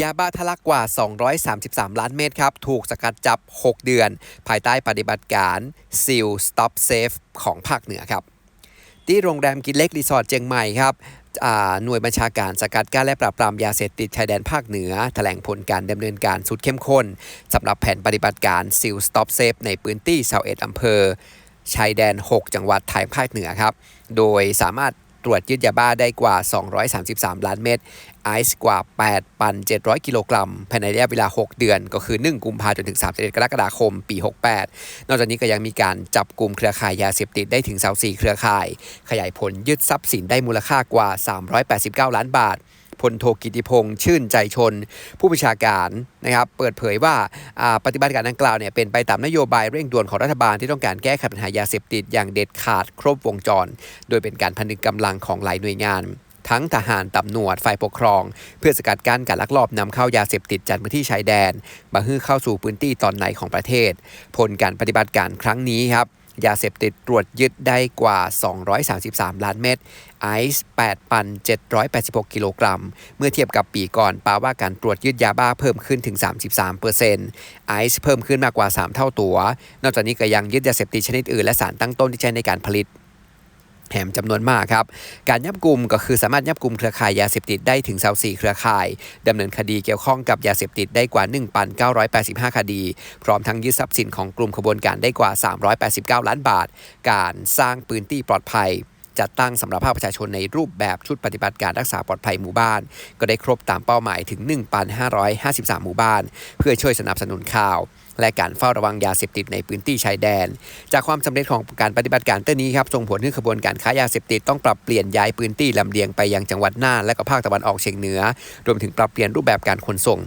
ยาบ้าทะลักกว่า 233 ล้านเม็ดครับ ถูกสกัดจับ 6 เดือน ภายใต้ปฏิบัติการ SEAL Stop Safe ของภาคเหนือครับ ที่โรงแรมกินเล็กรีสอร์ทเจียงใหม่ครับหน่วยบัญชาการสกัดกั้นและปราบปรามยาเสพติดชายแดนภาคเหนือแถลงผลการดำเนินการสุดเข้มข้นสำหรับแผนปฏิบัติการ SEAL Stop Safe ในพื้นที่ชาวเอ็ดอำเภอ ชายแดน 6 จังหวัดไทยภาคเหนือครับ โดยสามารถ ตรวจยึดยาบ้าได้กว่า 233 ล้านเม็ดไอซ์กว่า 8,700 กิโลกรัม ภายในระยะเวลา 6 เดือน ก็คือ 1 กุมภาพันธ์จนถึง 31 กรกฎาคม ปี 68 นอกจากนี้ก็ยังมีการจับกลุ่มเครือข่ายยาเสพติดได้ถึง 24 เครือข่าย ขยายผลยึดทรัพย์สินได้มูลค่ากว่า 389 ล้านบาท พลโทกิติพงษ์ชื่นใจชน ผู้บัญชาการนะครับเปิดเผยว่าปฏิบัติการดังกล่าวเนี่ยเป็นไปตามนโยบายเร่งด่วนของรัฐบาลที่ต้องการแก้ไขปัญหายาเสพติดอย่างเด็ดขาดครบวงจร โดยเป็นการพันึกกำลังของหลายหน่วยงานทั้งทหารตำรวจฝ่ายปกครอง เพื่อสกัดกั้นการลักลอบนำเข้ายาเสพติดจากพื้นที่ชายแดนมาฮื้อเข้าสู่พื้นที่ตอนในของประเทศ ผลการปฏิบัติการครั้งนี้ครับ ยาเสพติดตรวจยึดได้กว่า 233 ล้านเม็ดไอซ์8,786 กิโลกรัม เมื่อเทียบกับปีก่อนปาว่าการตรวจยึดยาบ้าเพิ่มขึ้นถึง 33%ไอซ์เพิ่มขึ้นมากกว่า 3 เท่าตัว นอกจากนี้ก็ยังยึดยาเสพติดชนิดอื่นและสารตั้งต้นที่ใช้ในการผลิต แถมจำนวนมากครับ การยับกลุ่มก็คือสามารถยับกลุ่มเครือข่ายยาเสพติดได้ถึง24เครือข่ายดำเนินคดีเกี่ยวข้องกับยาเสพติดได้กว่า 1,985 คดี พร้อมทั้งยึดทรัพย์สินของกลุ่มขบวนการได้กว่า 389 ล้านบาท การสร้างปืนที่ปลอดภัย จัดตั้งสำหรับภาคประชาชนในรูปแบบชุดปฏิบัติการรักษาปลอดภัยหมู่บ้าน ก็ได้ครบตามเป้าหมายถึง 1,553 หมู่บ้าน เพื่อช่วยสนับสนุนข่าว และการเฝ้าระวังยาเสพติดในพื้นที่ชายแดน จากความสำเร็จของการปฏิบัติการเต้นนี้ครับส่งผลให้ขบวนการค้ายาเสพติดต้องปรับเปลี่ยนย้ายพื้นที่ลำเลียงไปยังจังหวัดน่านและก็ภาคตะวันออกเฉียงเหนือ รวมถึงปรับเปลี่ยนรูปแบบการขนส่ง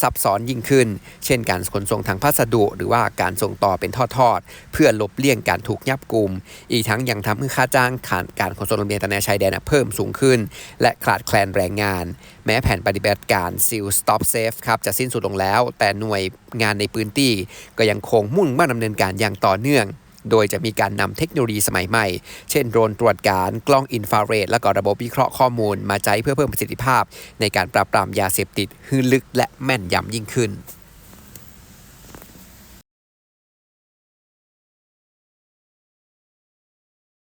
ซับซ้อนยิ่งขึ้น เช่นการขนส่งทางพัสดุ หรือว่าการส่งต่อเป็นทอดๆ เพื่อลบเลี่ยงการถูกยับกลุ่ม อีกทั้งยังทำให้ค่าจ้างขาดการขนส่งลำเลียงตามแนชายแดนเพิ่มสูงขึ้น และขาดแคลนแรงงาน แม้แผนปฏิบัติการ SEAL Stop Safe ครับจะสิ้นสุดลงแล้ว แต่หน่วยงานในพื้นที่ ก็ยังคงมุ่งมั่นดำเนินการอย่างต่อเนื่อง โดยจะมีการนำเทคโนโลยีสมัยใหม่ เช่นโดรนตรวจการกล้องอินฟราเรดและก็ระบบวิเคราะห์ข้อมูลมาใช้เพื่อเพิ่มประสิทธิภาพ ในการปราบปรามยาเสพติดให้ลึกและแม่นยำยิ่งขึ้น